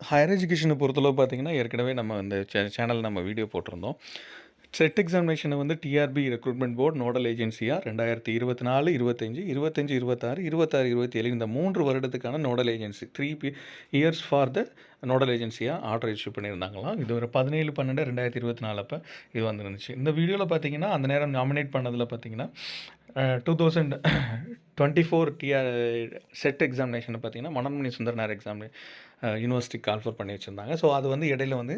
Higher எஜுகேஷனை பொறுத்தளவு பார்த்தீங்கன்னா, ஏற்கனவே நம்ம இந்த சே சேனல்ல நம்ம வீடியோ போட்டிருந்தோம். செட் எக்ஸாமினேஷனை வந்து டிஆர்பி ரெக்ரூட்மெண்ட் போர்ட் நோடல் ஏஜென்சியாக ரெண்டாயிரத்தி இருபத்தி நாலு இருபத்தஞ்சி இருபத்தஞ்சி இருபத்தாறு இருபத்தாறு இருபத்தி ஏழு இந்த மூன்று வருடத்துக்கான nodal agency three B years for the nodal ஏஜென்சியாக ஆர்டர் இஷ்யூ பண்ணியிருந்தாங்களாம். இது ஒரு பதினேழு பன்னெண்டு ரெண்டாயிரத்தி இருபத்தி நாலு அப்போ இது வந்துருந்துச்சு. இந்த வீடியோவில் பார்த்தீங்கன்னா, அந்த நேரம் நாமினேட் பண்ணதில் பார்த்தீங்கன்னா, two thousand twenty four TR SET எக்ஸாமினேஷனை பார்த்தீங்கன்னா, Manonmaniam Sundaranar exam uh university call for பண்ணி வச்சுருந்தாங்க ஸோ, அது வந்து இடையில வந்து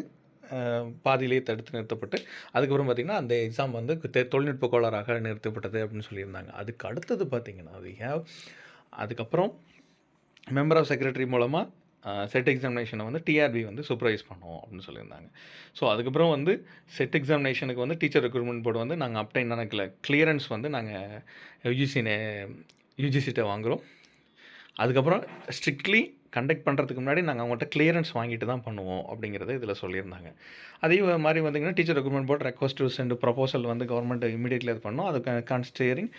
பாதியிலேயே தடுத்து நிறுத்தப்பட்டு, அதுக்கப்புறம் பார்த்திங்கன்னா அந்த எக்ஸாம் வந்து தொழில்நுட்ப கோளாறாக நிறுத்தப்பட்டது அப்படின்னு சொல்லியிருந்தாங்க. அதுக்கு அடுத்தது பார்த்திங்கன்னா வி ஹேவ் அதுக்கப்புறம் மெம்பர் ஆஃப் செக்ரட்டரி மூலமாக செட் எக்ஸாமினேஷனை வந்து டிஆர்பி வந்து சூப்பர்வைஸ் பண்ணுவோம் அப்படின்னு சொல்லியிருந்தாங்க. ஸோ, அதுக்கப்புறம் வந்து செட் எக்ஸாமினேஷனுக்கு வந்து டீச்சர் ரெக்ரூட்மெண்ட் போர்டு வந்து நாங்கள் அப்டைன் ஆன கிளியரன்ஸ் வந்து நாங்கள் யூஜிசினே யூஜிசிட்ட வாங்குகிறோம் வாங்குறோம். அதுக்கப்புறம் ஸ்ட்ரிக்ட்லி கண்டக்ட் பண்ணுறதுக்கு முன்னாடி நாங்கள் அவங்கள்ட்ட கிளியரன்ஸ் வாங்கிட்டு தான் பண்ணுவோம் அப்படிங்கிறத இதில் சொல்லியிருந்தாங்க. அதே மாதிரி வந்தீங்கன்னா teacher recruitment board request to send proposal வந்து கவர்மெண்ட் இமீடியட்லி அது பண்ணோம் அது கன்சிடரிங்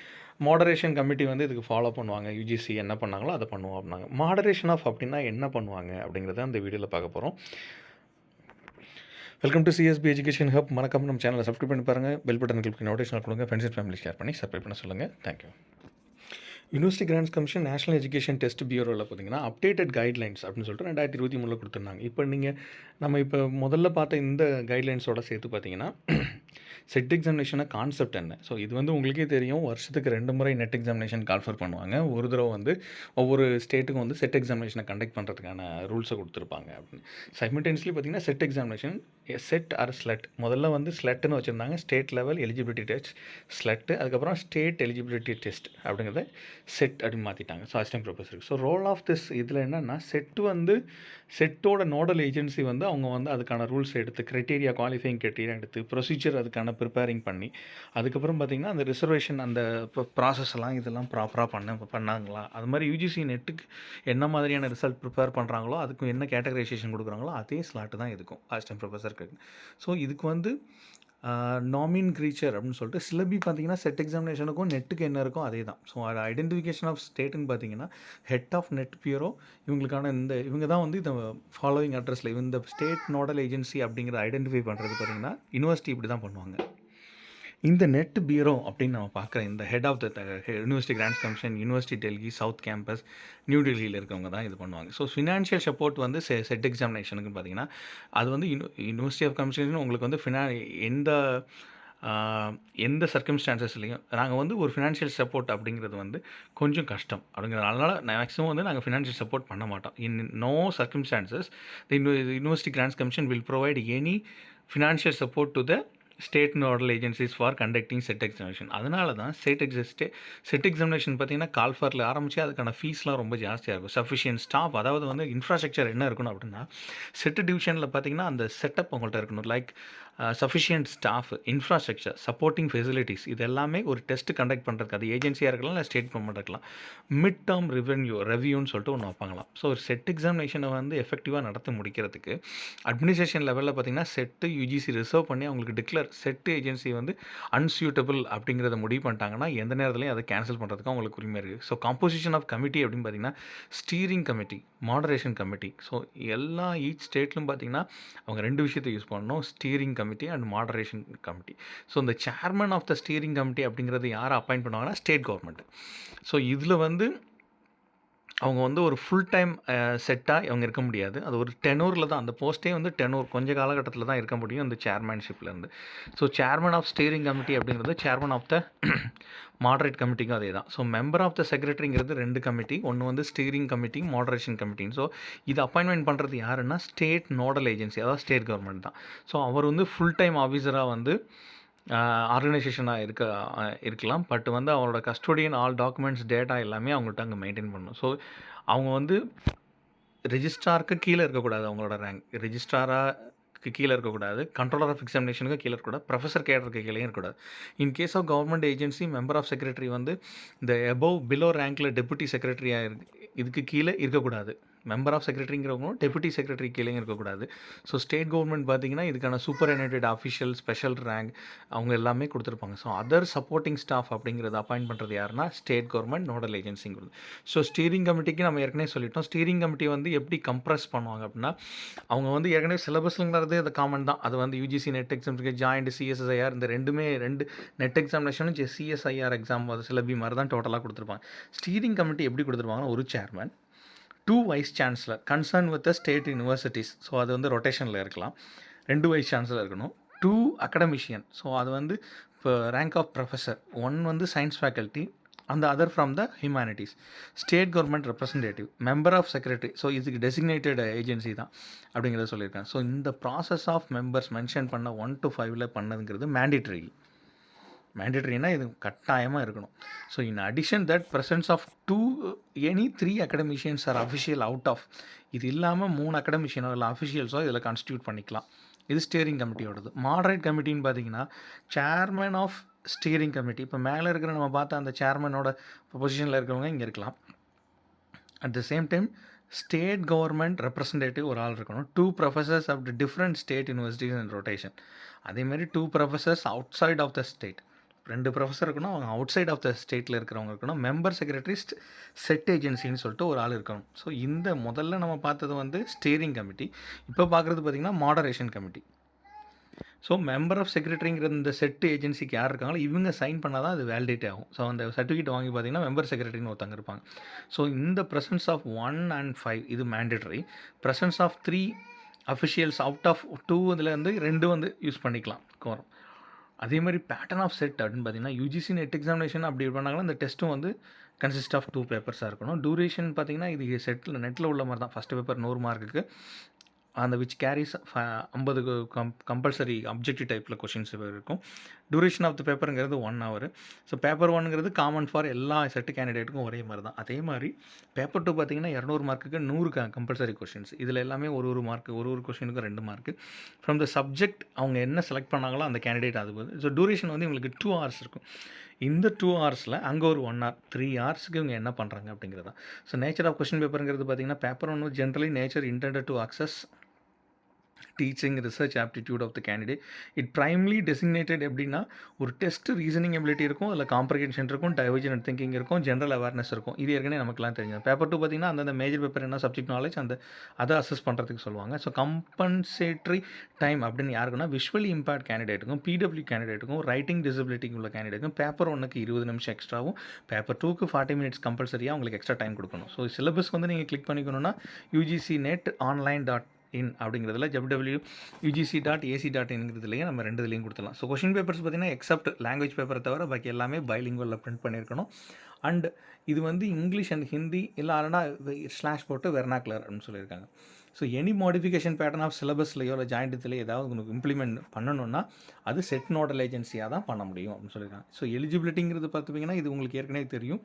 மாடரேஷன் கமிட்டி வந்து இதுக்கு ஃபாலோ பண்ணுவாங்க. யூஜிசி என்ன பண்ணாங்களோ அதை பண்ணுவோம் அப்படின்னாங்க. மாடரேஷன் ஆஃப் அப்படின்னா என்ன பண்ணுவாங்க அப்படிங்கிறத அந்த வீடியோவில் பார்க்க போகிறோம் welcome to CSB education hub. மறக்காம நம்ம சேனலை சப்ஸ்கிரைப் பண்ணி பாருங்கள் பெல் பட்டன் கிளிக் நோட்டிஃபிகேஷன் கொடுங்க. ஃப்ரெண்ட்ஸ் அண்ட் ஃபேமிலி ஷேர் பண்ணி சப்ஸ்கிரைப் பண்ண சொல்லுங்க. Thank you. University grants commission national education test பியூரோவில் பார்த்தீங்கன்னா, அப்டேட்டட் கைட்லைன்ஸ் அப்படின்னு சொல்லிட்டு ரெண்டாயிரத்தி இருபத்தி மூணில் கொடுத்துருந்தாங்க இப்போ நீங்கள் நம்ம இப்போ முதல்ல பார்த்த இந்த கைட்லைன்ஸோட சேர்த்து பார்த்தீங்கன்னா, செட் எக்ஸாமினேஷன கான்செப்ட் என்ன? ஸோ, இது வந்து உங்களுக்கே தெரியும். வருஷத்துக்கு ரெண்டு முறை நெட் எக்ஸாமினேஷன் கால்ஃபர் பண்ணுவாங்க. ஒரு தடவை வந்து ஒவ்வொரு ஸ்டேட்டுக்கும் வந்து செட் எக்ஸாமினேஷனை கண்டக்ட் பண்ணுறதுக்கான ரூல்ஸை கொடுத்துருப்பாங்க அப்படின்னு. சைமல்டேனியஸ்லி பார்த்தீங்கன்னா, SET examination SET or SLET முதல்ல வந்து ஸ்லட்டுன்னு வச்சிருந்தாங்க. State level eligibility test SLET அதுக்கப்புறம் ஸ்டேட் எலிஜிபிலிட்டி டெஸ்ட் அப்படிங்கிறத செட் அப்படின்னு மாற்றிட்டாங்க ஸோ, அசிஸ்டன்ட் ப்ரொஃபஸருக்கு ஸோ, ரோல் ஆஃப் திஸ் இதில் என்னென்னா செட் வந்து செட்டோட நோடல் ஏஜென்சி வந்து அவங்க வந்து அதுக்கான ரூல்ஸ் எடுத்து க்ரைட்டீரியா குவாலிஃபைங் க்ரைட்டீரியா எடுத்து ப்ரொசீஜர் அதுக்கான ப்ரிப்பேரிங் பண்ணி, அதுக்கப்புறம் பார்த்தீங்கன்னா, அந்த ரிசர்வேஷன் அந்த ப்ராசஸ் எல்லாம் இதெல்லாம் ப்ராப்பராக பண்ண பண்ணாங்களா? அது மாதிரி யூஜிசி நெட்டுக்கு என்ன மாதிரியான ரிசல்ட் ப்ரிப்பேர் பண்ணுறாங்களோ அதுக்கு என்ன கேட்டகரைசேஷன் கொடுக்குறாங்களோ அதே ஸ்லாட் தான் இருக்கும் அசிஸ்டன்ட் இருக்காங்க ஸோ, இதுக்கு வந்து நாமின் க்ரீச்சர் அப்படின்னு சொல்லிட்டு சிலபி பார்த்தீங்கன்னா, செட் எக்ஸாமினேஷனுக்கும் நெட்டுக்கு என்ன இருக்கோ அதே தான். ஸோ, அது ஐடென்டிஃபிகேஷன் ஆஃப் ஸ்டேட்டுன்னு பார்த்தீங்கன்னா, ஹெட் ஆஃப் நெட் பியூரோ இவங்களுக்கான இந்த இவங்க தான் வந்து இந்த ஃபாலோவிங் அட்ரஸ்ல இந்த ஸ்டேட் நோடல் ஏஜென்சி அப்படிங்கிற ஐடென்டிஃபை பண்ணுறது பார்த்தீங்கன்னா, யுனிவர்சிட்டி இப்படி தான் பண்ணுவாங்க. இந்த நெட் பியூரோ அப்படின்னு நம்ம பார்க்குற இந்த head of the university grants commission, university Delhi, south campus, new டெல்லியில் இருக்கவங்க தான் இது பண்ணுவாங்க. ஸோ, ஃபினான்ஷியல் சப்போர்ட் வந்து செ செட் எக்ஸாமினேஷனுக்கு பார்த்தீங்கன்னா, அது வந்து யுனி யூனிவர்சிட்டி ஆஃப் கமிஷன் உங்களுக்கு வந்து ஃபினா எந்த எந்த சர்க்கம்ஸ்டான்சஸ்லையும் நாங்கள் வந்து ஒரு ஃபினான்ஷியல் சப்போர்ட் அப்படிங்கிறது வந்து கொஞ்சம் கஷ்டம். அப்படிங்கிறதுனால மேக்ஸிமம் வந்து நாங்கள் ஃபினான்ஷியல் சப்போர்ட் பண்ண மாட்டோம். In no circumstances the university grants commission will provide any financial support to the state nodal agencies for conducting SET examination. அதனால தான் செட் எக்ஸிஸ்டே செட் எக்ஸாமினேஷன் பார்த்தீங்கன்னா, கால்ஃபர்ல ஆரம்பிச்சு அதுக்கான ஃபீஸ்லாம் ரொம்ப ஜாஸ்தியாக இருக்கும். சஃபிஷியன்ட் ஸ்டாஃப் அதாவது வந்து இன்ஃப்ராஸ்ட்ரக்சர் என்ன இருக்கணும் அப்படின்னா, செட் டிவிஷனில் பார்த்தீங்கன்னா, அந்த செட்டப் உங்கள்கிட்ட இருக்கணும். Like sufficient staff, infrastructure, supporting facilities இது எல்லாமே ஒரு டெஸ்ட் கண்டக்ட் பண்ணுறதுக்கு அது ஏஜென்சியாக இருக்கலாம், இல்லை ஸ்டேட் கவர்மெண்ட் இருக்கலாம். மிட் டேர்ம் ரிவென்யூ ரெவ்யூன்னு சொல்லிட்டு ஒன்று வைப்பாங்களாம். ஸோ, ஒரு செட் எக்ஸாமினேஷனை வந்து எஃபெக்டிவாக நடத்த முடிக்கிறதுக்கு அட்மினிஸ்ட்ரேஷன் லெவலில் பார்த்தீங்கன்னா, செட்டு யூஜிசி ரிசர்வ் பண்ணி அவங்களுக்கு டிக்ளேர் செட்டு ஏஜென்சி வந்து அன்சூட்டபிள் அப்படிங்கிறத முடிவு பண்ணிட்டாங்கன்னா, எந்த நேரத்துலையும் அதை கேன்சல் பண்ணுறதுக்கு அவங்களுக்கு உரிமை இருக்குது ஸோ, காம்போசிஷன் ஆஃப் கமிட்டி அப்படின்னு பார்த்தீங்கன்னா, steering committee, moderation committee. So, எல்லா ஈச் ஸ்டேட்லையும் பார்த்தீங்கன்னா, அவங்க ரெண்டு விஷயத்தை யூஸ் பண்ணணும். Steering committee committee and moderation committee. So, இந்த chairman of the steering committee அப்படிங்கிறது யாரை அப்பாயிண்ட் பண்ணுவாங்கன்னா, ஸ்டேட் கவர்மெண்ட். ஸோ, இதில் வந்து அவங்க வந்து ஒரு ஃபுல் டைம் செட்டாக இவங்க இருக்க முடியாது. அது ஒரு டெனூரில் தான் அந்த போஸ்ட்டே வந்து டெனூர் கொஞ்ச காலகட்டத்தில் தான் இருக்க முடியும். அந்த சேர்மேன்ஷிப்லேருந்து so, chairman of steering committee அப்படிங்கிறது சேர்மன் ஆஃப் த மாடரேட் கமிட்டிக்கும் அதே தான். ஸோ, மெம்பர் ஆஃப் த செக்ரட்டரிங்கிறது ரெண்டு கமிட்டி. ஒன்று வந்து ஸ்டீரிங் கமிட்டி, மாடரேஷன் கமிட்டின்னு. ஸோ, இது அப்பாயின்மெண்ட் பண்ணுறது யாருன்னா, ஸ்டேட் நோடல் ஏஜென்சி அதாவது ஸ்டேட் கவர்மெண்ட் தான். ஸோ, அவர் வந்து ஃபுல் டைம் ஆஃபீஸராக வந்து ஆர்கனைசேஷனாக இருக்க இருக்கலாம். பட் வந்து அவரோட கஸ்டோடியன் ஆல் டாக்குமெண்ட்ஸ், டேட்டா எல்லாமே அவங்கள்ட்ட அங்கே மெயின்டெயின் பண்ணணும். ஸோ, அவங்க வந்து ரெஜிஸ்டாருக்கு கீழே இருக்கக்கூடாது அவங்களோட ரேங்க். ரெஜிஸ்டாராக கீழே இருக்கக்கூடாது. கண்ட்ரோலர் ஆஃப் எக்ஸாமினேஷனுக்கு கீழே இருக்கக்கூடாது. ப்ரொஃபஸர் கேடருக்கு கீழே இருக்கக்கூடாது. In case of government agency member of secretary வந்து இந்த எபோவ் பிலோ ரேங்கில் டெப்யூட்டி செக்ரட்டரியாக இருக்கு இதுக்கு கீழே இருக்கக்கூடாது. மெம்பர் ஆஃப் செக்ரட்டரிங்கிறவங்களும் டெபுட்டி செக்ரட்டரி கீழே இருக்கக்கூடாது. ஸோ ஸ்டேட் கவர்மெண்ட் பார்த்தீங்கன்னா இதுக்கான superannuated official special rank அவங்க எல்லாமே கொடுத்துருப்பாங்க. ஸோ அதர் சப்போர்ட்டிங் ஸ்டாஃப் அப்படிங்கிறது அப்பாயின்ட் பண்ணுறது யாருன்னா ஸ்டேட் கவர்மெண்ட் நோடல் ஏஜென்சிங்கிறது ஸோ ஸ்டீரிங் கமிட்டிக்கு நம்ம ஏற்கனவே சொல்லிட்டோம். ஸ்டீரிங் கமிட்டி வந்து எப்படி கம்ப்ரஸ் பண்ணுவாங்க அப்படின்னா அவங்க வந்து ஏற்கனவே சிலபஸ்ங்கிறது அது காமன் தான். அது வந்து யூஜிசி நெட் எக்ஸாம் இருக்குது ஜாயிண்ட் சிஎஸ்ஐஆர் இந்த ரெண்டுமே ரெண்டு நெட் எக்ஸாமினேஷனும் சிஎஸ்ஐஆர் எக்ஸாம் அது சிலபி மாதிரி தான் டோட்டலாக கொடுத்துருப்பாங்க. ஸ்டீரிங் கமிட்டி எப்படி கொடுத்துருப்பாங்கன்னா ஒரு chairman two vice chancellor concern with the state universities so அது வந்து ரொட்டேஷனில் இருக்கலாம். ரெண்டு வைஸ் சான்சலர் இருக்கணும். டூ அகடமிஷியன் ஸோ அது வந்து இப்போ ரேங்க் ஆஃப் ப்ரொஃபஸர் ஒன் வந்து சயின்ஸ் ஃபேக்கல்ட்டி அந்த other from the humanities state government representative member of secretary so இதுக்கு டெசிக்னேட்டட் ஏஜென்சி தான் அப்படிங்கிறத சொல்லியிருக்காங்க. ஸோ இந்த ப்ராசஸ் ஆஃப் மெம்பர்ஸ் மென்ஷன் பண்ண ஒன் டு ஃபைவ்ல பண்ணதுங்கிறது மேண்டிட்ரி மேண்டேட்ரினா இது கட்டாயமாக இருக்கணும். So in addition that presence of two any three academicians or official out of இது இல்லாமல் மூணு அகடமிஷியனோ இல்லை அஃபிஷியல்ஸோ இதில் கான்ஸ்டியூட் பண்ணிக்கலாம். இது ஸ்டியரிங் கமிட்டியோடது மாடரேட் கமிட்டின்னு பார்த்தீங்கன்னா சேர்மன் ஆஃப் ஸ்டியரிங் கமிட்டி இப்போ மேலே இருக்கிற நம்ம பார்த்த அந்த சேர்மனோட பொசிஷனில் இருக்கிறவங்க இங்கே இருக்கலாம். At the same time state government representative ஒரு ஆள் இருக்கணும். Two professors of different state universities and rotation அதேமாரி two professors outside of the state ரெண்டு ப்ரொஃபஸர் இருக்கணும் அவங்க அவுட் சைட் ஆஃப் த ஸ்டேட்டில் இருக்கிறவங்க இருக்கணும். மெம்பர் செக்ரட்டரிஸ்ட் செட் ஏஜென்சின்னு சொல்லிட்டு ஒரு ஆள் இருக்கணும். ஸோ இந்த முதல்ல நம்ம பார்த்தது வந்து ஸ்டீரிங் கமிட்டி இப்போ பார்க்குறது பார்த்திங்கன்னா moderation committee so member of செக்ரட்டரிங்கிற இந்த செட்டு ஏஜென்சிக்கு யார் இருக்காங்களோ இவங்க சைன் பண்ணால் தான் அது வேலிடேட் ஆகும். ஸோ அந்த சர்டிஃபிகேட் வாங்கி பார்த்தீங்கன்னா மெம்பர் செக்ரட்டரின்னு ஒருத்தங்க இருப்பாங்க. ஸோ இந்த presence of one and five இது mandatory presence of three officials out of two இதுலேருந்து ரெண்டு வந்து யூஸ் பண்ணிக்கலாம். கோரம் அதே மாதிரி பேட்டர்ன் ஆஃப் செட் அப்படின்னு பார்த்தீங்கன்னா யூஜிசி நெட் எக்ஸாமினேஷன் அப்படி பண்ணாங்கன்னா அந்த டெஸ்ட்டும் வந்து கன்சிஸ்ட் ஆஃப் டூ பேப்பர்ஸாக இருக்கணும். டூரேஷன் பார்த்தீங்கன்னா இது செட்டில் நெட்டில் உள்ள மாதிரி தான். ஃபஸ்ட் பேப்பர் நூறு மார்க்குக்கு அந்த விச் கேரிஸ் ஐம்பது கம் கம்பல்சரி அப்ஜெக்டிவ் டைப்பில் கொஷின்ஸ் இருக்கும். டூரேஷன் ஆஃப் த பேப்பருங்கிறது ஒன் ஹவர் ஸோ பேப்பர் ஒன்ங்கிறது காமன் ஃபார் எல்லா செட்டு கேண்டிடேட்டுக்கும் ஒரே மாதிரி தான். அதே மாதிரி பேப்பர் டூ பார்த்தீங்கன்னா இரநூறு மார்க்குக்கு நூறு க கம்பல்சரி கொஷின்ஸ் இதில் எல்லாமே ஒரு ஒரு மார்க் ஒரு ஒரு கொஷினுக்கும் ரெண்டு மார்க்கு ஃப்ரம் த சப்ஜெக்ட் அவங்க என்ன செலக்ட் பண்ணாங்களோ அந்த கேண்டிடேட் அது போகுது ஸோ டூரேஷன் வந்து இவங்களுக்கு டூ ஹவர்ஸ் இருக்கும். இந்த டூ ஹவர்ஸில் அங்கே ஒரு ஒன் ஹவர் த்ரீ ஹவர்ஸ்க்கு இவங்க என்ன பண்ணுறாங்க அப்படிங்கிறது தான் ஸோ நேச்சர் ஆஃப் கொஷின் பேப்பருங்கிறது பார்த்தீங்கன்னா பேப்பர் ஒன்று generally nature intend to assess teaching research aptitude of the candidate it primarily designated எப்படின்னா ஒரு டெஸ்ட் ரீசனிங் எபிலிட்டி இருக்கும் அதில் காம்ப்ரிகேஷன் இருக்கும் டைவர்ஜன் திங்கிங் இருக்கும் ஜென்ரல் அவேர்னஸ் இருக்கும். இது ஏற்கனவே நமக்குலாம் தெரிஞ்சது. பேப்பர் டூ பார்த்தீங்கன்னா அந்தந்த மேஜர் பேப்பர் என்ன சப்ஜெக்ட் நாலேஜ் அந்த அதை அசஸ் பண்ணுறதுக்கு சொல்லுவாங்க. ஸோ கம்பன்சேட்ரி டைம் அப்படின்னு யாருக்குன்னா விஷுவலி இம்பேர்ட் கேண்டிடேட்டுக்கும் பிடபிள்யூ கேண்டிடேட்டுக்கும் ரைட்டிங் டிசபிலிட்டிக்கு உள்ள கேண்டிடேட்டுக்கும் பேப்பர் ஒன்றுக்கு இருபது நிமிஷம் எக்ஸ்ட்ராவும் பேப்பர் டூக்கு ஃபார்ட்டி மினிட்ஸ் கம்பல்சரியாக உங்களுக்கு எக்ஸ்ட்ரா டைம் கொடுக்கணும். ஸோ சிலபஸ் வந்து நீங்கள் click பண்ணிக்கணும்னா UGC NET online dot in அப்படிங்கிறதுல W UGC dot AC dot இன்ங்கிறதுலையும் நம்ம ரெண்டு இதுலையும் கொடுத்துலாம் ஸோ கொஷின் பேப்பர்ஸ் பார்த்தீங்கன்னா எக்ஸப்ட் லாங்குவேஜ் பேப்பரை தவிர பாக்கி எல்லாமே பைலிங்குவலில் பிரிண்ட் பண்ணியிருக்கணும். அண்ட் இது வந்து இங்கிலீஷ் அண்ட் ஹிந்தி இல்லை இல்லைனா ஸ்லாஷ் போட்டு வெர்னாக்குலர் அப்படின்னு சொல்லியிருக்காங்க. So any modification pattern of சிலபஸ்லையோ இல்லை ஜாயிண்ட்லேயோ ஏதாவது உங்களுக்கு இம்ப்ளிமெண்ட் பண்ணணும்னா அது செட் நோடல் ஏஜென்சியாக தான் பண்ண முடியும் அப்படின்னு சொல்லியிருக்காங்க. ஸோ எலிஜிபிலிட்டிங்கிறது பார்த்துட்டிங்கன்னா இது உங்களுக்கு ஏற்கனவே தெரியும்.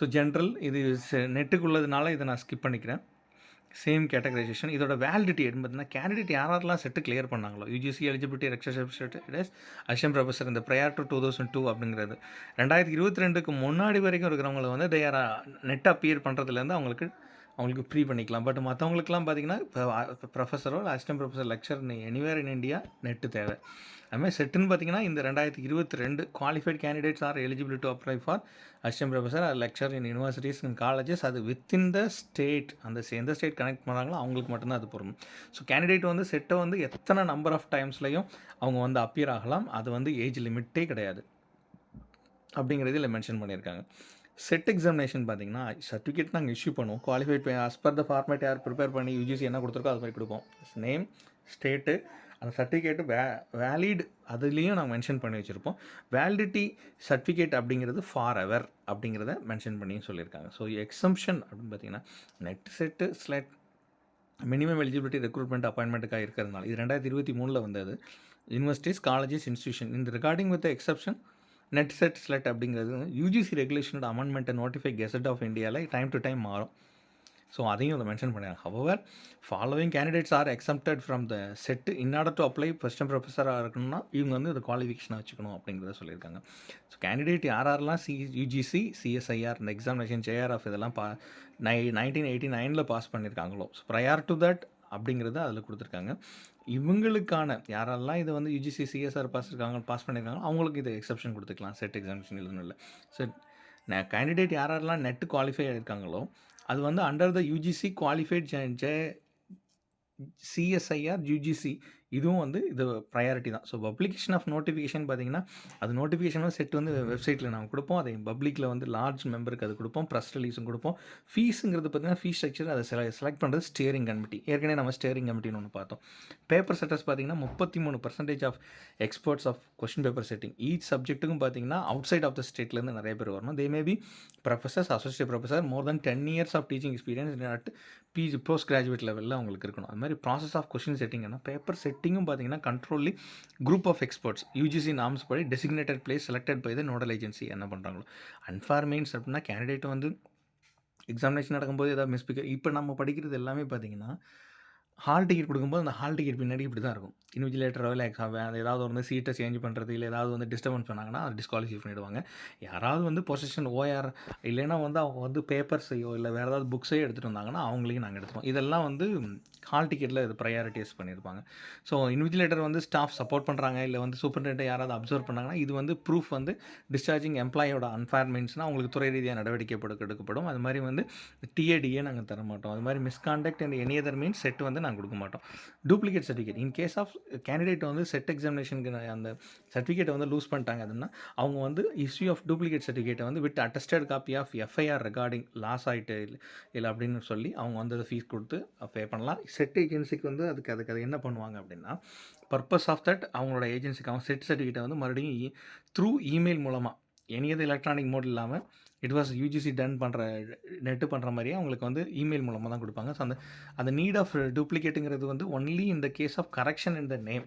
ஸோ ஜென்ரல் இது நெட்டுக்குள்ளதுனால இதை நான் ஸ்கிப் பண்ணிக்கிறேன். Same categorization. இதோட வேலிடிட்டி பார்த்தீங்கன்னா கேண்டிடேட் யாரெல்லாம் செட்டு கிளியர் பண்ணாங்களோ யூஜிசி எலிஜிபிலிட்டி ரெக்ஷன் அஷம் ப்ரொஃபஸர் இந்த prior to two thousand two அப்படிங்கிறது. ரெண்டாயிரத்தி இருபத்தி ரெண்டுக்கு முன்னாடி வரைக்கும் இருக்கிறவங்கள வந்து they are NET uh, appear பண்ணுறதுலேருந்து அவங்களுக்கு அவங்களுக்கு ஃப்ரீ பண்ணிக்கலாம். பட் மற்றவங்களுக்குலாம் பார்த்தீங்கன்னா இப்போ ப்ரொஃபஸரோ assistant professor lecturer anywhere in India NET தேவை. அதுமாதிரி செட்டுன்னு பார்த்தீங்கன்னா இந்த ரெண்டாயிரத்தி இருபத்தி ரெண்டு qualified candidates are eligible to apply for assistant professor lecturer in universities and colleges அது வித்தின் த ஸ்டேட் அந்த எந்த ஸ்டேட் கனெக்ட் பண்ணுறாங்களோ அவங்களுக்கு மட்டும்தான் அது பொருள் ஸோ கேண்டிடேட் வந்து செட்டை வந்து எத்தனை நம்பர் ஆஃப் டைம்ஸ்லையும் அவங்க வந்து அப்பியர் ஆகலாம். அது வந்து ஏஜ் லிமிட்டே கிடையாது. அப்படிங்கிறது இதில் மென்ஷன் பண்ணியிருக்காங்க. செட் எக்ஸாமினேஷன் பார்த்தீங்கன்னா சர்டிஃபிகேட் நாங்கள் இஷ்யூ பண்ணுவோம். Qualified as per the format யார் ப்ரிப்பேர் பண்ணி யூஜிசி என்ன கொடுத்துருக்கோ அது மாதிரி கொடுப்போம். நேம் ஸ்டேட்டு அந்த சர்டிஃபிகேட்டு வே வேலிட் அதுலேயும் நாங்கள் மென்ஷன் பண்ணி வச்சுருப்போம். வேலிடிட்டி சர்டிஃபிகேட் அப்படிங்கிறது ஃபார் எவர் அப்படிங்கிறத மென்ஷன் பண்ணியும் சொல்லியிருக்காங்க. ஸோ எக்ஸம்ஷன் அப்படின்னு பார்த்தீங்கன்னா NET SET SLET minimum eligibility recruitment அப்பாயின்மெண்ட்டுக்காக இருக்கிறதுனால இது ரெண்டாயிரத்தி இருபத்தி மூணில் வந்தது. யூனிவர்சிட்டிஸ் காலேஜஸ் இன்ஸ்டியூஷன் இந்த regarding with exception NET SET SLET அப்படிங்கிறது யூஜிசி ரெகுலேஷனோட அமெண்ட்மெண்ட்டை நோட்டிஃபை கெசட் ஆஃப் இந்தியாவில் டைம் டு டைம் மாறும். ஸோ அதையும் அதை மென்ஷன் பண்ணிடுறாங்க however following candidates are exempted from the SET in order to apply first time ப்ரொஃபஸராக இருக்கணும்னா இவங்க வந்து இந்த குவாலிஃபிகேஷனை வச்சுக்கணும் அப்படிங்கிறத சொல்லியிருக்காங்க. ஸோ கேண்டிடேட் யார் யாரெல்லாம் சி யூஜிசி சிஎஸ்ஐஆர் இந்த எக்ஸாமினேஷன் ஜேஆர்எஃப் இதெல்லாம் பா நை நைன்டீன் எயிட்டி நைனில் பாஸ் பண்ணியிருக்காங்களோ? ஸோ ப்ரையார் டு தட் அப்படிங்கிறத அதில் கொடுத்துருக்காங்க. இவங்களுக்கான யாரெல்லாம் இதை வந்து யூஜிசி சிஎஸ்ஆர் பாஸ் இருக்காங்க பாஸ் பண்ணியிருக்காங்க அவங்களுக்கு இது எக்ஸப்ஷன் கொடுத்துக்கலாம் செட் எக்ஸாமினேஷன் எழுதணும்ல ஸோ நான் கேண்டிடேட் யார் யாரெல்லாம் நெட் குவாலிஃபை இருக்காங்களோ அது வந்து under the UGC qualified J J CSIR UGC இதுவும் வந்து இது ப்ரையாரிட்டி தான். ஸோ பப்ளிகேஷன் ஆஃப் நோட்டிஃபிகேஷன் பார்த்தீங்கன்னா அது நோட்டிஃபிகேஷனும் செட் வந்து வெப்சைட்டில் நம்ம கொடுப்போம். அதை பப்ளிக்கில் வந்து லார்ஜ் மெம்பருக்கு அது கொடுப்போம். ப்ரெஸ் ரிலீஸும் கொடுப்போம். ஃபீஸுங்கிறது பார்த்தீங்கன்னா ஃபீஸ் ஸ்ட்ரக்சர் அதை செல செலக்ட் பண்ணுறது ஸ்டேரிங் கமிட்டி ஏற்கனவே நம்ம ஸ்டேரிங் கமிட்டின்னு ஒன்று பார்த்தோம். பேப்பர் செட்டர்ஸ் பார்த்தீங்கன்னா முப்பத்தி மூணு percentage of experts of question paper setting each சப்ஜெக்ட்டுக்கும் பார்த்தீங்கன்னா அவுட் சைட் ஆஃப் த ஸ்டேட்லேருந்து நிறைய பேர் வரணும். They may be professors associate professor more than ten years of teaching experience at PG post graduate லெவலில் அவங்களுக்கு இருக்கணும். அது மாதிரி ப்ராசஸ் ஆஃப் கொஷின் செட்டிங்னா பேப்பர் செட்டிங்கும் பார்த்தீங்கன்னா கண்ட்ரோல்லி group of experts UGC norms படி designated place selected by the nodal agency என்ன பண்ணுறாங்களோ அன்ஃபார் மீன்ஸ் அப்படின்னா கேண்டிடேட் வந்து எக்ஸாமினேஷன் நடக்கும்போது ஏதாவது மிஸ்பிக்க இப்போ நம்ம படிக்கிறது எல்லாமே பார்த்தீங்கன்னா ஹால் டிக்கெட் கொடுக்கும்போது அந்த ஹால் டிக்கெட் பின்னாடி இப்படி தான் இருக்கும். இன்விஜிலேட்டரோ இல்லை எக்ஸாம் ஏதாவது வந்து சீட்டை சேஞ்ச் பண்ணுறது இல்லை ஏதாவது வந்து டிஸ்டர்பன்ஸ் பண்ணாங்கன்னா அதை டிஸ்குவாலிஃபை பண்ணிவிடுவாங்க யாராவது வந்து பொசிஷன் ஓஆர் இல்லைன்னா வந்து அவங்க வந்து பேப்பர்ஸையோ இல்லை வேறு ஏதாவது புக்ஸையோ எடுத்துகிட்டு வந்தாங்கன்னா அவங்களையும் நாங்கள் எடுத்துப்போம். இதெல்லாம் வந்து ஹால் டிக்கெட்டில் இது ப்ரையாரிட்டிஸ் பண்ணியிருப்பாங்க. ஸோ இன்விஜிலேட்டர் வந்து ஸ்டாஃப் சப்போர்ட் பண்ணுறாங்க இல்லை வந்து சூப்பர்டென்ட் யாராவது அப்சர்வ் பண்ணாங்கன்னா இது வந்து ப்ரூஃப் வந்து டிஸ்சார்ஜிங் எம்ப்ளாயோட அன்ஃபேர்மெண்ட்ஸ்னால் அவங்களுக்கு துறை ரீதியாக நடவடிக்கை எடுக்கப்படும். அது மாதிரி வந்து டிஏடிஏ நாங்கள் தர மாட்டோம் அது மாதிரி misconduct and any other means SET வந்து நாங்கள் கொடுக்க மாட்டோம். Duplicate certificate in case of candidate வந்து செட் எக்ஸாமினேஷனுக்கு அந்த சர்டிஃபிகேட்டை வந்து லூஸ் பண்ணிட்டாங்க. அதுன்னா அவங்க வந்து இஷ்யூ ஆஃப் டூப்ளிகேட் சர்டிஃபிகேட்டை வந்து with attested copy of FIR regarding loss ஆகிட்டு இல்லை இல்லை அப்படின்னு சொல்லி அவங்க வந்து அதை ஃபீஸ் கொடுத்து பே பண்ணலாம். செட் ஏஜென்சிக்கு வந்து அதுக்கு அதுக்கு அது என்ன பண்ணுவாங்க அப்படின்னா பர்பஸ் ஆஃப் தட் அவங்களோட ஏஜென்சிக்கு அவங்க செட் சர்டிஃபிகேட்டை வந்து மறுபடியும் த்ரூ இமெயில் மூலமாக எனி அது எலக்ட்ரானிக் மோட் இல்லாமல் இட் வாஸ் யூஜிசி டன் பண்ணுற நெட்டு பண்ணுற மாதிரியே அவங்களுக்கு வந்து இமெயில் மூலமாக தான் கொடுப்பாங்க. ஸோ அந்த அந்த நீட் ஆஃப் டூப்ளிகேட்டுங்கிறது வந்து ஒன்லி இந்த case of correction in the name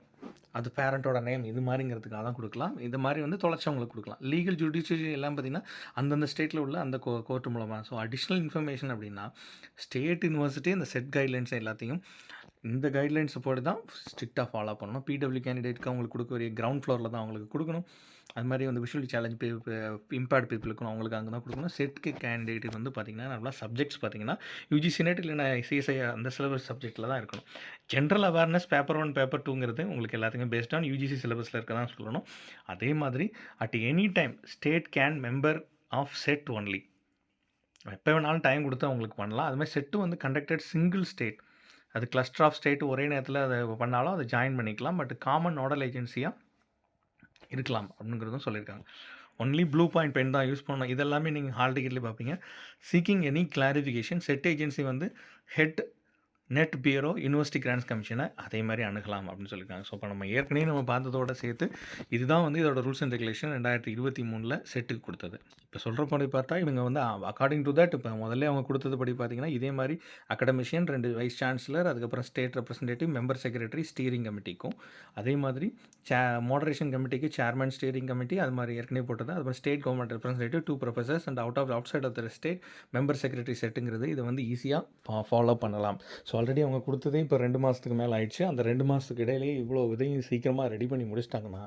அது பேரண்ட்டோட நேம் இது மாதிரிங்கிறதுக்காக தான் கொடுக்கலாம். இது மாதிரி வந்து தொலைச்சவங்களுக்கு கொடுக்கலாம். லீகல் ஜுடிஷியரி எல்லாம் பார்த்திங்கன்னா அந்தந்த ஸ்டேட்டில் உள்ள அந்த கோ கோர்ட்டு மூலமாக ஸோ அடிஷ்னல் இன்ஃபர்மேஷன் அப்படின்னா ஸ்டேட் யூனிவர்சிட்டி அந்த செட் கைட்லைன்ஸ் எல்லாத்தையும் இந்த கைட்லைன்ஸ் போட்டு தான் ஸ்ட்ரிக்டாக ஃபாலோ பண்ணணும். பிடபிள்யூ கேண்டிடேட்க்கு அவங்களுக்கு கொடுக்க வேண்டிய கிரவுண்ட் ஃப்ளோரில் தான் அவங்களுக்கு கொடுக்கணும். அது மாதிரி வந்து விஷுவலி சேலஞ்ச் இம்பேர்ட் பீப்புளுக்கும் அவங்களுக்கு அங்கே தான் கொடுக்கணும் செட்க்கு கேண்டிடேட் வந்து பார்த்திங்கன்னா நல்லா சப்ஜெக்ட்ஸ் பார்த்தீங்கன்னா யூஜிசி நெட் இல்லைனா சிஎஸ்ஐ அந்த சிலபஸ் சப்ஜெக்ட்டில் தான் இருக்கணும். General awareness paper one paper டூங்கிறது உங்களுக்கு எல்லாத்துக்குமே பேஸ்ட் ஆன் யூஜிசி சிலபஸில் இருக்க தான் சொல்லணும். அதே மாதிரி at any time state can member of SET only எப்போ வேணாலும் டைம் கொடுத்து அவங்களுக்கு பண்ணலாம். அதுமாதிரி செட்டு வந்து கண்டக்டட் சிங்கிள் ஸ்டேட் அது கிளஸ்டர் ஆஃப் ஸ்டேட் ஒரே நேரத்தில் அதை பண்ணாலும் அதை ஜாயின் பண்ணிக்கலாம். பட் காமன் நோடல் ஏஜென்சியாக இருக்கலாம் அப்படிங்கிறதும் சொல்லியிருக்காங்க. ஒன்லி ப்ளூ பாயிண்ட் பென் தான் யூஸ் பண்ணணும். இதெல்லாமே நீங்கள் ஹால் டிக்கெட்லேயே பார்ப்பீங்க. Seeking any clarification SET agency வந்து head NET bureau university grants கமிஷனை அதே மாதிரி அணுகலாம் அப்படின்னு சொல்லியிருக்காங்க. ஸோ இப்போ நம்ம ஏற்கனவே நம்ம பார்த்ததோட சேர்த்து இதுதான் வந்து இதோட ரூல்ஸ் அண்ட் ரெகுலேஷன் ரெண்டாயிரத்தி இருபத்தி மூணில் செட்டுக்கு கொடுத்தது. இப்போ சொல்கிற படி பார்த்தா இவங்க வந்து அக்கார்டிங் டு தட் இப்போ முதல்ல அவங்க கொடுத்தது படி பார்த்தீங்கன்னா இதே மாதிரி அகடமிஷியன் ரெண்டு வைஸ் சான்சலர் அதுக்கப்புறம் state representative member secretary steering கமிட்டிக்கும் அதே மாதிரி சே மாடரேஷன் கமிட்டிக்கு சேர்மன் ஸ்டீரிங் கமிட்டி அது மாதிரி ஏற்கனவே போட்டது. அதுக்கப்புறம் state government representative two professors and out of outside of the state member secretary செட்டுங்கிறது இதை வந்து ஈஸியாக ஃபாலோ பண்ணலாம். ஸோ ஆல்ரெடி அவங்க கொடுத்ததே இப்போ ரெண்டு மாதத்துக்கு மேலே ஆயிடுச்சு. அந்த ரெண்டு மாதத்துக்கு இடையிலே இவ்வளோ இதையும் சீக்கிரமாக ரெடி பண்ணி முடிச்சிட்டாங்கன்னா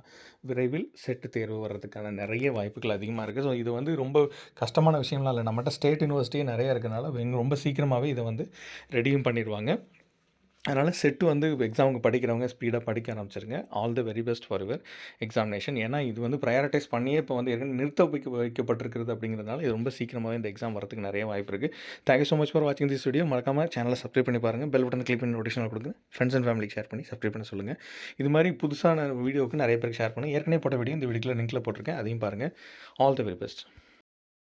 விரைவில் செட்டு தேர்வு வர்றதுக்கான நிறைய வாய்ப்புகள் அதிகமாக இருக்குது ஸோ இது வந்து ரொம்ப கஷ்டமான விஷயம்லாம் இல்லை. நம்மகிட்ட ஸ்டேட் யூனிவர்சிட்டியே நிறையா இருக்கனால ரொம்ப சீக்கிரமாகவே இதை வந்து ரெடியும் பண்ணிடுவாங்க. அதனால் செட்டு வந்து எக்ஸாமுக்கு படிக்கிறவங்க ஸ்பீடாக படிக்க ஆரம்பிச்சிருங்க. All the very best for your examination ஏன்னா இது வந்து ப்ரையாரிட்டைஸ் பண்ணியே இப்போ வந்து ஏற்கனவே நிறுத்த வைக்க வைக்கப்பட்டிருக்கிறது அப்படிங்கிறதுனால இது ரொம்ப சீக்கிரமாகவே இந்த எக்ஸாம் வரதுக்கு நிறைய வாய்ப்பு இருக்குது thank you so much for வாட்சிங் திஸ் வீடியோ மறக்காம சேனலை சப்ஸ்கிரைப் பண்ணி பாருங்கள் பெல் பட்டன் கிளிக் பண்ணி நோட்டிஃபிகேஷன் கொடுங்க. ஃப்ரெண்ட்ஸ் அண்ட் ஃபேமிலிக்கு ஷேர் பண்ணி சப்ஸ்கிரைப் பண்ண சொல்லுங்கள் இது மாதிரி புதுசான வீடியோவுக்கு நிறைய பேருக்கு ஷேர் பண்ணுங்கள் ஏற்கனவே போட்ட வீடியோ இந்த வீடியோவில் லிங்க்கில் போட்டிருக்கேன். அதையும் பாருங்கள் ஆல் த வெரி பெஸ்ட்